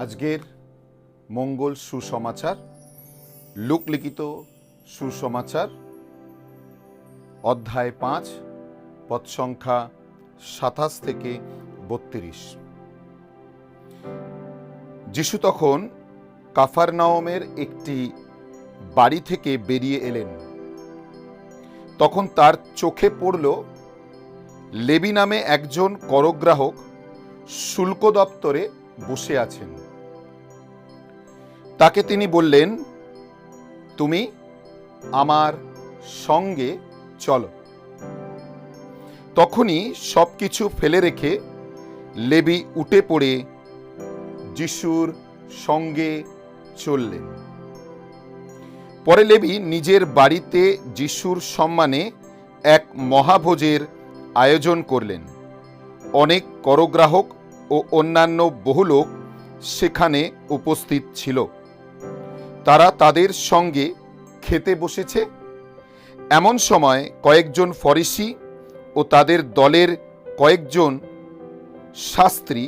আজকের মঙ্গল সুসমাচার, লোকলিখিত সুসমাচার, অধ্যায় পাঁচ, পদ সংখ্যা সাতাশ থেকে বত্রিশ। যিশু তখন কাফারনাওমের একটি বাড়ি থেকে বেরিয়ে এলেন। তখন তার চোখে পড়ল লেবি নামে একজন করগ্রাহক শুল্ক দপ্তরে বসে আছেন। তাকে তিনি বললেন, তুমি আমার সঙ্গে চলো। তখনই সব কিছু ফেলে রেখে লেবি উঠে পড়ে যিশুর সঙ্গে চললেন। পরে লেবি নিজের বাড়িতে যিশুর সম্মানে এক মহাভোজের আয়োজন করলেন। অনেক করগ্রাহক ও অন্যান্য বহু লোক সেখানে উপস্থিত ছিল। তারা তাদের সঙ্গে খেতে বসেছে। এমন সময় কয়েকজন ফরিসি ও তাদের দলের কয়েকজন শাস্ত্রী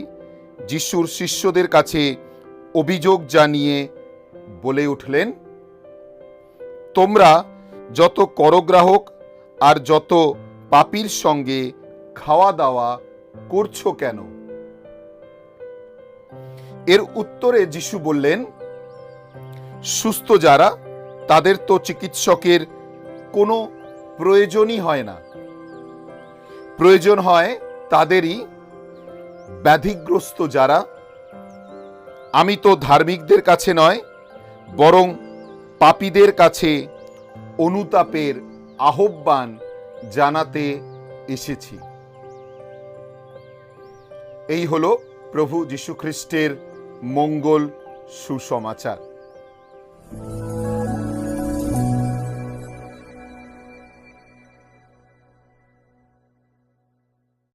যিশুর শিষ্যদের কাছে অভিযোগ জানিয়ে বলে উঠলেন, তোমরা যত করগ্রাহক আর যত পাপির সঙ্গে খাওয়া দাওয়া করছ কেন? এর উত্তরে যিশু বললেন সুস্থ যারা, তাদের তো চিকিৎসকের কোনো প্রয়োজনই হয় না। প্রয়োজন হয় তাদেরই ব্যাধিগ্রস্ত যারা। আমি তো ধার্মিকদের কাছে নয়, বরং পাপীদের কাছে অনুতাপের আহ্বান জানাতে এসেছি। এই হলো প্রভু যীশুখ্রিস্টের মঙ্গল সুসমাচার।